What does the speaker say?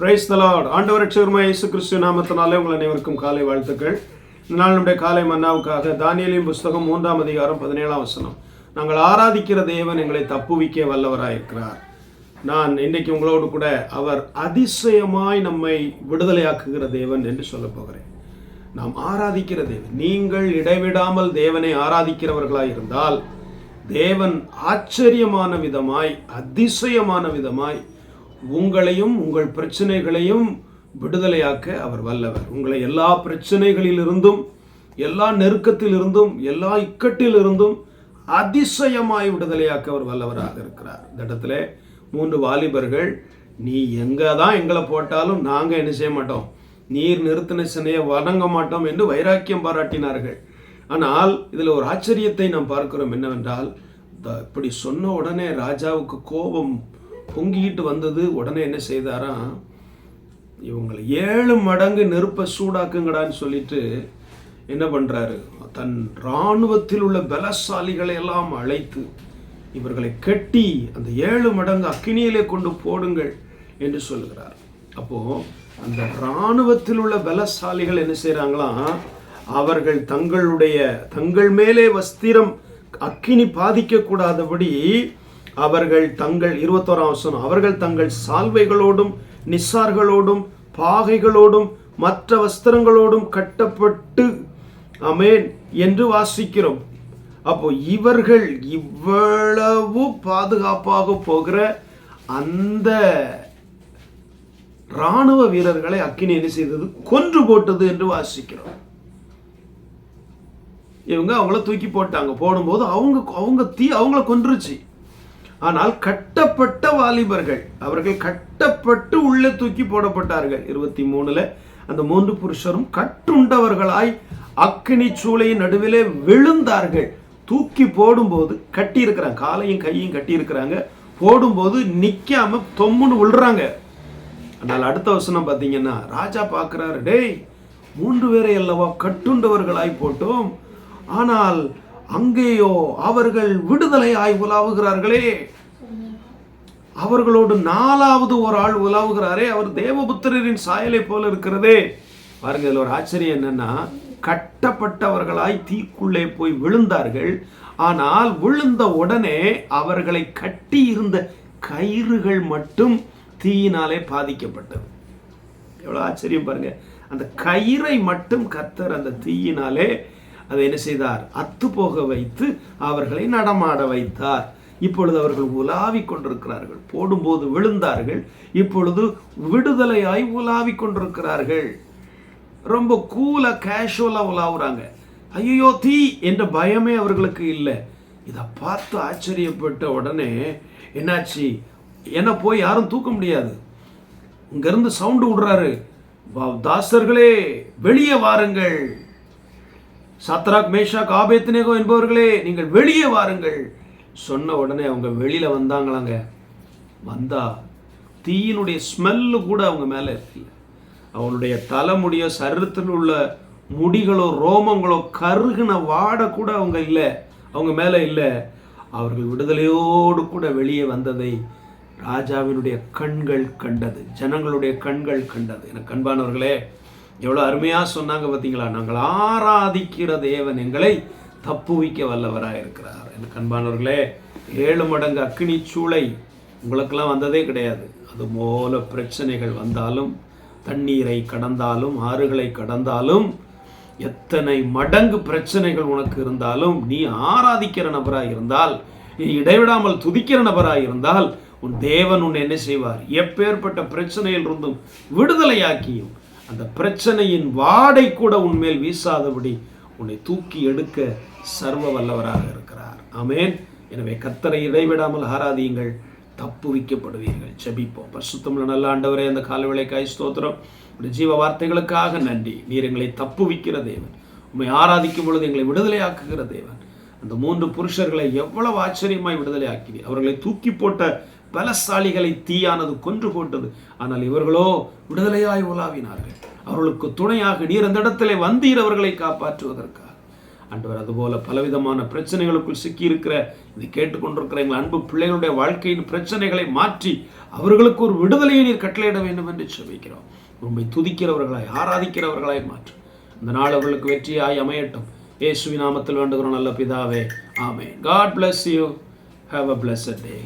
Price தலாட் ஆண்டவர் ரட்சகருமா இயேசு கிறிஸ்து நாமத்தினாலே உங்கள் அனைவருக்கும் காலை வாழ்த்துக்கள். இதனால் நம்முடைய காலை மன்னாவுக்காக தானியலின் புஸ்தகம் மூன்றாம் அதிகாரம் பதினேழாம் வசனம். நாங்கள் ஆராதிக்கிற தேவன் எங்களை தப்புவிக்க வல்லவராயிருக்கிறார். நான் இன்றைக்கு உங்களோடு கூட அவர் அதிசயமாய் நம்மை விடுதலையாக்குகிற தேவன் என்று சொல்ல போகிறேன். நாம் ஆராதிக்கிற தேவன். நீங்கள் இடைவிடாமல் தேவனை ஆராதிக்கிறவர்களாய் இருந்தால் தேவன் ஆச்சரியமான விதமாய் அதிசயமான விதமாய் உங்களையும் உங்கள் பிரச்சனைகளையும் விடுதலையாக்க அவர் வல்லவர். உங்களை எல்லா பிரச்சனைகளிலிருந்தும் எல்லா நெருக்கத்திலிருந்தும் எல்லா இக்கட்டிலிருந்தும் அதிசயமாய் விடுதலையாக்க அவர் வல்லவராக இருக்கிறார். இந்த இடத்துல மூன்று வாலிபர்கள் நீ எங்கே தான் எங்களை போட்டாலும் நாங்கள் என்ன செய்ய மாட்டோம்? நீர் நிறுத்தின சினையை வணங்க மாட்டோம் என்று வைராக்கியம் பாராட்டினார்கள். ஆனால் இதில் ஒரு ஆச்சரியத்தை நாம் பார்க்கிறோம் என்னவென்றால் த- இப்படி சொன்ன உடனே ராஜாவுக்கு கோபம் பொங்கிட்டு வந்தது உடனே என்ன செய்தாராம் இவங்களை ஏழு மடங்கு நெருப்பை சூடாக்குங்கடான்னு சொல்லிட்டு என்ன பண்ணுறாரு தன் இராணுவத்தில் உள்ள பலசாலிகளை எல்லாம் அழைத்து இவர்களை கட்டி அந்த ஏழு மடங்கு அக்கினியிலே கொண்டு போடுங்கள் என்று சொல்லுகிறார். அப்போது அந்த இராணுவத்தில் உள்ள பலசாலிகள் என்ன செய்கிறாங்களாம் அவர்கள் தங்களுடைய தங்கள் மேலே வஸ்திரம் அக்கினி பாதிக்கக்கூடாதபடி அவர்கள் தங்கள் இருபத்தோராம் வசனம் அவர்கள் தங்கள் சால்வைகளோடும் நிஸ்ஸார்களோடும் பாகைகளோடும் மற்ற வஸ்திரங்களோடும் கட்டப்பட்டு அமேன் என்று வாசிக்கிறோம். அப்போ இவர்கள் இவ்வளவு பாதுகாப்பாக போகிற அந்த ராணுவ வீரர்களை அக்கினி என்ன செய்தது? கொன்று போட்டது என்று வாசிக்கிறோம். இவங்க அவங்கள தூக்கி போட்டாங்க. போடும்போது அவங்க அவங்க தீ அவங்கள கொன்றுச்சு. ஆனால் கட்டப்பட்ட வாலிபர்கள் அவர்கள் கட்டப்பட்டு உள்ளே தூக்கி போடப்பட்டார்கள். இருபத்தி மூணுல அந்த மூன்று புருஷரும் கட்டுண்டவர்களாய் அக்கினி சூளையின் நடுவிலே விழுந்தார்கள். தூக்கி போடும்போது கட்டி இருக்கிறாங்க காலையும் கையும் கட்டி இருக்கிறாங்க போடும்போது நிற்காம தொம்முன்னு விழுறாங்க ஆனால் அடுத்த வசனம் பார்த்தீங்கன்னா ராஜா பார்க்குறாரு டேய் மூன்று பேரை அல்லவா கட்டுண்டவர்களாய் போட்டோம். ஆனால் அங்கேயோ அவர்கள் விடுதலை ஆய் உலாவுகிறார்களே அவர்களோடு நாலாவது ஒரு ஆள் உலாவுகிறாரே அவர் தேவபுத்திரரின் சாயலை போல இருக்கிறதே. பாருங்க இதில் ஒரு ஆச்சரியம் என்னன்னா கட்டப்பட்டவர்களாய் தீக்குள்ளே போய் விழுந்தார்கள். ஆனால் விழுந்த உடனே அவர்களை கட்டி இருந்த கயிறுகள் மட்டும் தீயினாலே பாதிக்கப்பட்டது. எவ்வளோ ஆச்சரியம் பாருங்க. அந்த கயிறை மட்டும் கத்தர் அந்த தீயினாலே அதை என்ன செய்தார்? அத்து போக வைத்து அவர்களை நடமாட வைத்தார். இப்பொழுது அவர்கள் உலாவிக் கொண்டிருக்கிறார்கள். போடும்போது விழுந்தார்கள். இப்பொழுது விடுதலையாய் உலாவிக் கொண்டிருக்கிறார்கள். ரொம்ப கூலாக கேஷுவலாக உலாவுறாங்க. ஐயோ தீ! என்ற பயமே அவர்களுக்கு இல்லை. இதை பார்த்து ஆச்சரியப்பட்ட உடனே என்னாச்சு? என்ன போய் யாரும் தூக்க முடியாது. இங்கேருந்து சவுண்டு விடுறாரு. தாசர்களே வெளியே வாருங்கள். சத்ராக் மேஷாக் ஆபேத்னேகோ என்பவர்களே நீங்கள் வெளியே வாருங்கள். சொன்ன உடனே அவங்க வெளியில் வந்தாங்களாங்க. வந்தா தீயினுடைய ஸ்மெல்லு கூட அவங்க மேலே இருக்குல்ல. அவளுடைய தலைமுடியோ சரீரத்தில் உள்ள முடிகளோ ரோமங்களோ கருகின வாட கூட அவங்க இல்லை. அவங்க மேலே இல்லை. அவர்கள் விடுதலையோடு கூட வெளியே வந்ததை ராஜாவினுடைய கண்கள் கண்டது. ஜனங்களுடைய கண்கள் கண்டது. எனக்கு கண்பானவர்களே எவ்வளோ அருமையாக சொன்னாங்க பார்த்தீங்களா நாங்கள் ஆராதிக்கிற தேவன் எங்களை தப்புவிக்க வல்லவராக இருக்கிறார். எனக்கு அன்பானவர்களே ஏழு மடங்கு அக்கினி சூளை உங்களுக்கெல்லாம் வந்ததே கிடையாது. அது போல பிரச்சனைகள் வந்தாலும் தண்ணீரை கடந்தாலும் ஆறுகளை கடந்தாலும் எத்தனை மடங்கு பிரச்சனைகள் உனக்கு இருந்தாலும் நீ ஆராதிக்கிற நபராக இருந்தால் நீ இடைவிடாமல் துதிக்கிற நபராக இருந்தால் உன் தேவன் உன்னை என்ன செய்வார்? எப்பேற்பட்ட பிரச்சனையில் இருந்தும் விடுதலையாக்கியும் அந்த பிரச்சனையின் வாடை கூட உன்மேல் வீசாதபடி உன்னை தூக்கி எடுக்க சர்வ வல்லவராக இருக்கிறார். அமேன் எனவே கத்தரை இடைவிடாமல் ஆராதியுங்கள். தப்புவிக்கப்படுவீர்கள் ஜபிப்போம். பரிசுத்தமிழ் நல்ல ஆண்டவரே அந்த காலவிளைக்காய் ஸ்தோத்திரம். உடைய ஜீவ வார்த்தைகளுக்காக நன்றி. நீர் எங்களை தப்புவிக்கிற தேவன். உண்மை ஆராதிக்கும் பொழுது எங்களை விடுதலையாக்குகிற தேவன். அந்த மூன்று புருஷர்களை எவ்வளவு ஆச்சரியமாய் விடுதலையாக்கினி அவர்களை தூக்கி போட்ட பலசாலிகளை தீயானது கொன்று போட்டது. ஆனால் இவர்களோ விடுதலையாய் உலாவினார்கள். அவர்களுக்கு துணையாக நீர் அந்த இடத்திலே வந்தீர். அவர்களை காப்பாற்றுவதற்காக. ஆண்டவர் அதுபோல பலவிதமான பிரச்சனைகளுக்குள் சிக்கியிருக்கிற இதை கேட்டுக்கொண்டிருக்கிற எங்கள் அன்பு பிள்ளைகளுடைய வாழ்க்கையின் பிரச்சனைகளை மாற்றி அவர்களுக்கு ஒரு விடுதலையை நீர் கட்டளையிட வேண்டும் என்று செபிக்கிறோம். உண்மை துதிக்கிறவர்களாய் ஆராதிக்கிறவர்களாய் மாற்றும் இந்த நாள் அவர்களுக்கு வெற்றியாய் அமையட்டும். ஏசுவி நாமத்தில் வேண்டுகிறோம் நல்ல பிதாவே. ஆமே God bless you have a bless day